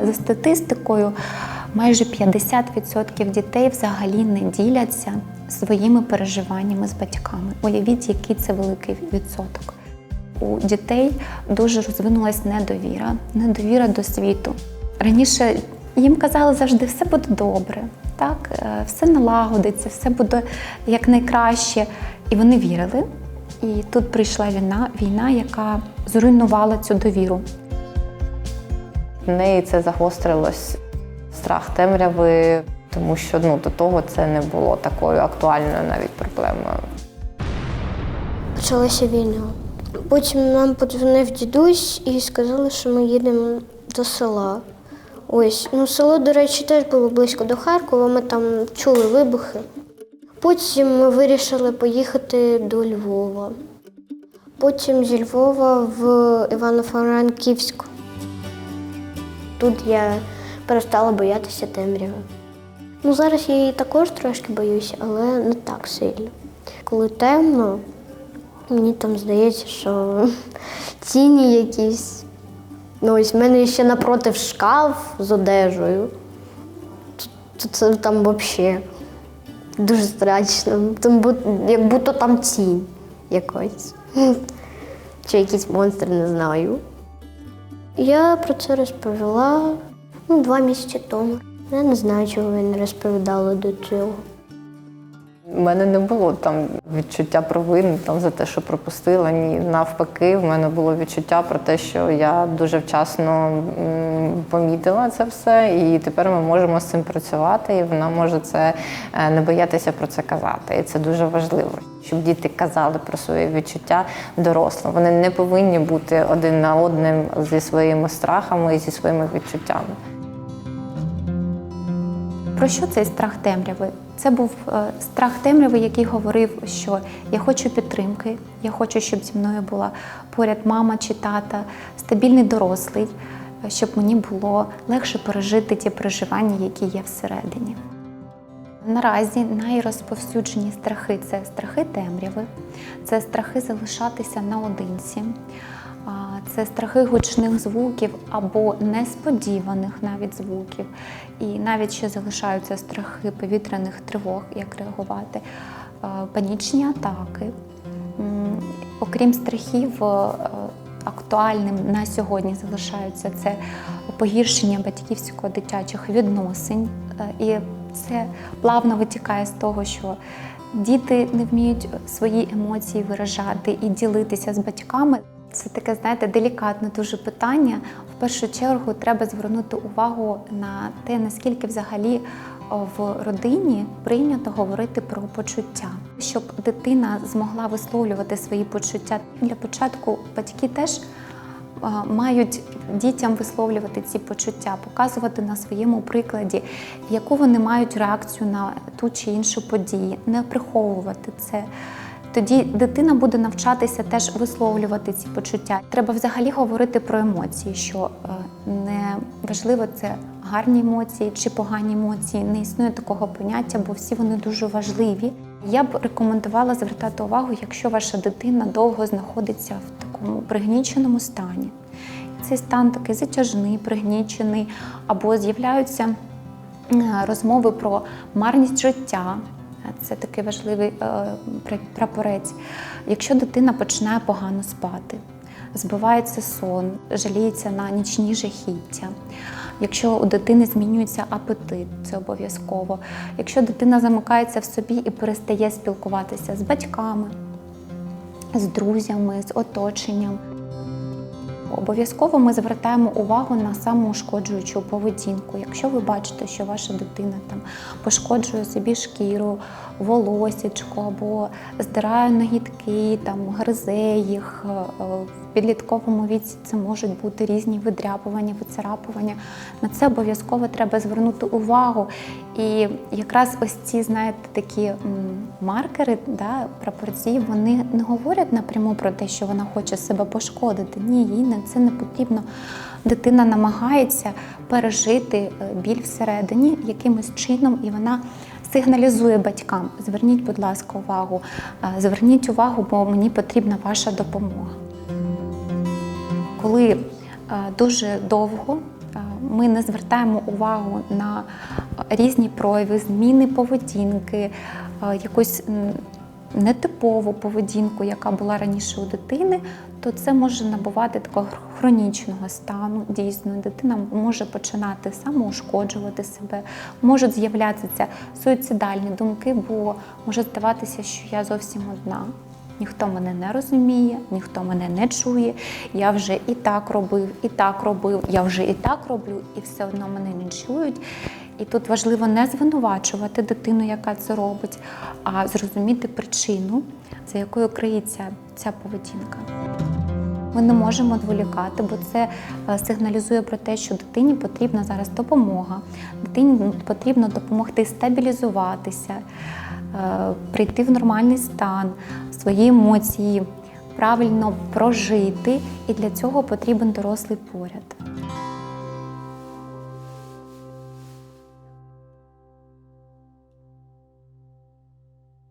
За статистикою, майже 50% дітей взагалі не діляться своїми переживаннями з батьками. Уявіть, який це великий відсоток. У дітей дуже розвинулась недовіра, недовіра до світу. Раніше їм казали завжди, все буде добре, так, е, все налагодиться, все буде якнайкраще. І вони вірили. І тут прийшла війна, війна, яка зруйнувала цю довіру. В неї це загострилось страх темряви, тому що ну, до того це не було такою актуальною навіть проблемою. Почалася війна. Потім нам подзвонив дідусь і сказали, що ми їдемо до села. Ось, ну село, до речі, теж було близько до Харкова, ми там чули вибухи. Потім ми вирішили поїхати до Львова. Потім зі Львова в Івано-Франківськ. Тут я перестала боятися темряви. Ну, зараз я її також трошки боюся, але не так сильно. Коли темно, Мені там здається, що тіні якісь. Ну, ось в мене ще напротив шкаф з одежею. Це там взагалі дуже страшно. Там як будто там тінь якась. Чи якийсь монстр, не знаю. Я про це розповіла ну, два місяці тому. Я не знаю, чого я не розповідала до цього. У мене не було там відчуття провини там за те, що пропустила. Ні, навпаки, в мене було відчуття про те, що я дуже вчасно помітила це все, і тепер ми можемо з цим працювати, і вона може це е, не боятися про це казати. І це дуже важливо, щоб діти казали про свої відчуття дорослим. Вони не повинні бути один на одним зі своїми страхами і зі своїми відчуттями. Про що цей страх темряви? Це був е, страх темряви, який говорив, що я хочу підтримки, я хочу, щоб зі мною була поряд мама чи тата, стабільний дорослий, щоб мені було легше пережити ті переживання, які є всередині. Наразі найрозповсюджені страхи це страхи темряви, це страхи залишатися наодинці, це страхи гучних звуків або несподіваних навіть звуків. І навіть ще залишаються страхи повітряних тривог, як реагувати, панічні атаки. Окрім страхів, е, актуальним на сьогодні залишаються це погіршення батьківсько-дитячих відносин. Е, І це плавно витікає з того, що діти не вміють свої емоції виражати і ділитися з батьками. Це таке, знаєте, делікатне дуже питання. В першу чергу треба звернути увагу на те, наскільки взагалі в родині прийнято говорити про почуття, щоб дитина змогла висловлювати свої почуття. Для початку батьки теж мають дітям висловлювати ці почуття, показувати на своєму прикладі, яку вони мають реакцію на ту чи іншу подію, не приховувати це. Тоді дитина буде навчатися теж висловлювати ці почуття. Треба взагалі говорити про емоції, що е, не важливо це гарні емоції чи погані емоції. Не існує такого поняття, бо всі вони дуже важливі. Я б рекомендувала звертати увагу, якщо ваша дитина довго знаходиться в такому пригніченому стані. Цей стан такий затяжний, пригнічений, або з'являються е, розмови про марність життя. Це такий важливий е, прапорець. Якщо дитина починає погано спати, збивається сон, жаліється на нічні жахіття. Якщо у дитини змінюється апетит, це обов'язково. Якщо дитина замикається в собі і перестає спілкуватися з батьками, з друзями, з оточенням. Обов'язково ми звертаємо увагу на самоушкоджуючу поведінку. Якщо ви бачите, що ваша дитина там пошкоджує собі шкіру, волосічко або здирає ногітки, там гризе їх е, е, в підлітковому віці, це можуть бути різні видряпування, вицарапування. На це обов'язково треба звернути увагу. І якраз ось ці, знаєте, такі маркери, да, прапорці, вони не говорять напряму про те, що вона хоче себе пошкодити. Ні, їй на це не потрібно. Дитина намагається пережити е, біль всередині якимось чином, і вона сигналізує батькам: зверніть, будь ласка, увагу, е, зверніть увагу, бо мені потрібна ваша допомога. Коли е, дуже довго ми не звертаємо увагу на різні прояви, зміни поведінки, е, якусь нетипову поведінку, яка була раніше у дитини, то це може набувати такого хронічного стану. Дійсно, дитина може починати самоушкоджувати себе, можуть з'являтися суїцидальні думки, бо може здаватися, що я зовсім одна. Ніхто мене не розуміє, ніхто мене не чує. Я вже і так робив, і так робив, я вже і так роблю, і все одно мене не чують. І тут важливо не звинувачувати дитину, яка це робить, а зрозуміти причину, за якою криється ця поведінка. Ми не можемо відволікати, бо це е, сигналізує про те, що дитині потрібна зараз допомога. Дитині потрібно допомогти стабілізуватися, прийти в нормальний стан, свої емоції правильно прожити, і для цього потрібен дорослий поряд.